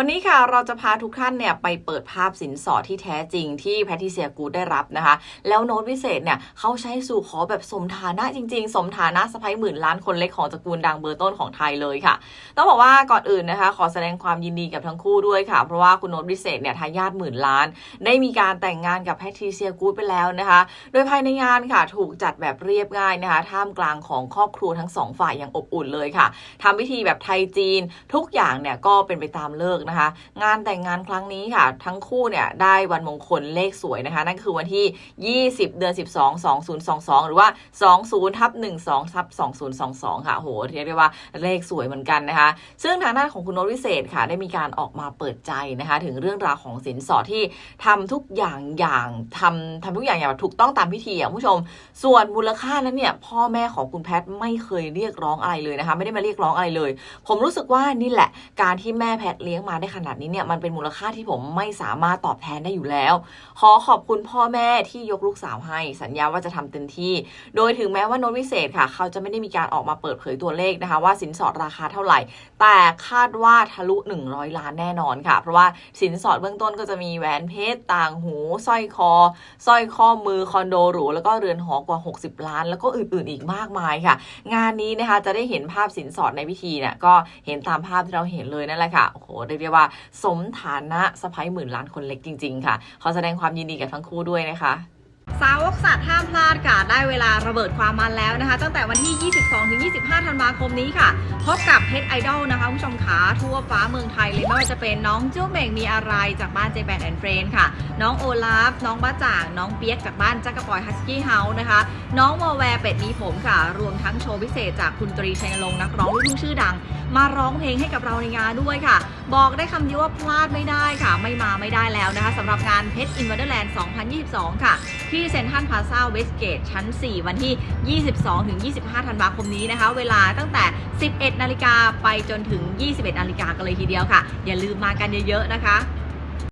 วันนี้ค่ะเราจะพาทุกท่านเนี่ยไปเปิดภาพสินสอดที่แท้จริงที่แพทริเซียกูดได้รับนะคะ แล้วโน้ตวิเศษเนี่ยเขาใช้สู่ขอแบบสมฐานะจริง ๆ สมฐานะสะพ้ยหมื่นล้านคนเล็กของตระกูลดังเบอร์ต้นของไทยเลยค่ะ ต้องบอกว่าก่อนอื่นนะคะ ขอแสดงความยินดีกับทั้งคู่ด้วยค่ะ เพราะว่าคุณโน้ตวิเศษเนี่ยทายาทหมื่นล้าน ได้มีการแต่งงานกับแพทริเซียกูดไปแล้วนะคะ โดยภายในงานค่ะถูกจัดแบบเรียบง่ายนะคะท่ามกลางของครอบครัวทั้งสองฝ่ายอย่างอบอุ่นเลยค่ะทำพิธีแบบไทยจีนทุกอย่างเนี่ยก็เป็นไปตามเลิกนะคะ งานแต่งงานครั้งนี้ค่ะ ทั้งคู่เนี่ยได้วันมงคลเลขสวยนะคะ นั่นคือวันที่ 20 เดือน 12 2022 หรือว่า 20ทับ12ทับ2022 ค่ะโหเรียกได้ว่าเลขสวยเหมือนกันนะคะ ซึ่งทางด้านของคุณโนตวิเศษค่ะ ได้มีการออกมาเปิดใจนะคะ ถึงเรื่องราวของสินสอดที่ทำทุกอย่างอย่างทำทำทุกอย่างอย่างถูกต้องตามพิธีอะคุณผู้ชม ส่วนมูลค่านั้นเนี่ยพ่อแม่ของคุณแพทย์ไม่เคยเรียกร้องอะไรเลยนะคะ ไม่ได้มาเรียกร้องอะไรเลย ผมรู้สึกว่านี่แหละการที่แม่แพทย์เลี้ยงมาได้ขนาดนี้เนี่ยมันเป็นมูลค่าที่ผมไม่สามารถตอบแทนได้อยู่แล้ว ขอขอบคุณพ่อแม่ที่ยกลูกสาวให้สัญญาว่าจะทำเต็มที่ โดยถึงแม้ว่าโน้ตวิเศษค่ะ เขาจะไม่ได้มีการออกมาเปิดเผยตัวเลขนะคะ ว่าสินสอดราคาเท่าไหร่ แต่คาดว่าทะลุ 100 ล้านแน่นอนค่ะ เพราะว่าสินสอดเบื้องต้นก็จะมีแหวนเพชรต่างหูสร้อยคอสร้อยข้อมือคอนโดหรูแล้วก็เรือนหอกว่า 60 ล้าน แล้วก็อื่นๆ อีกมากมายค่ะ งานนี้นะคะจะได้เห็นภาพสินสอดในพิธีเนี่ยก็เห็นตามภาพที่เราเห็นเลยนั่นแหละค่ะโอ้โหเรียกได้ว่า สมฐานะสะพ้ายหมื่นล้านคนเล็กจริง ๆ ค่ะ ขอแสดงความยินดีกับทั้งคู่ด้วยนะคะ สาวกสัตว์ห้ามพลาดค่ะ ได้เวลาระเบิดความมันแล้วนะคะ ตั้งแต่วันที่ 22-25 ธันวาคมนี้ค่ะ พบกับเพชรไอดอลนะคะคุณผู้ชมขาทั่วฟ้าเมืองไทยเลยไม่ว่าจะเป็นน้องเจ้าเม่งมีอะไรจากบ้านเจแปนแอนด์เฟรนค่ะ น้องโอลาฟ น้องบ้าจ่าง น้องเปียกจากบ้านจักรปอยฮัสกี้เฮาส์นะคะ น้องวอแวร์เป็ดมีผมค่ะ รวมทั้งโชว์พิเศษจากคุณตรีชัยนรงค์นักร้องลูกทุ่งชื่อดัง มาร้องเพลงให้กับเราในงานด้วยค่ะ บอกได้คำเดียวว่าพลาดไม่ได้ค่ะ ไม่มาไม่ได้แล้วนะคะสำหรับงานเพชรอินเดอร์แลนด์ 2022 ค่ะ ที่เซ็นทรัลพลาซาเวสเกตชั้น 4 วันที่ 22-25 ธันวาคมนี้นะคะ เวลาตั้งแต่ 11 นาฬิกาไปจนถึง 21 นาฬิกากันเลยทีเดียวค่ะ อย่าลืมมากันเยอะๆนะคะ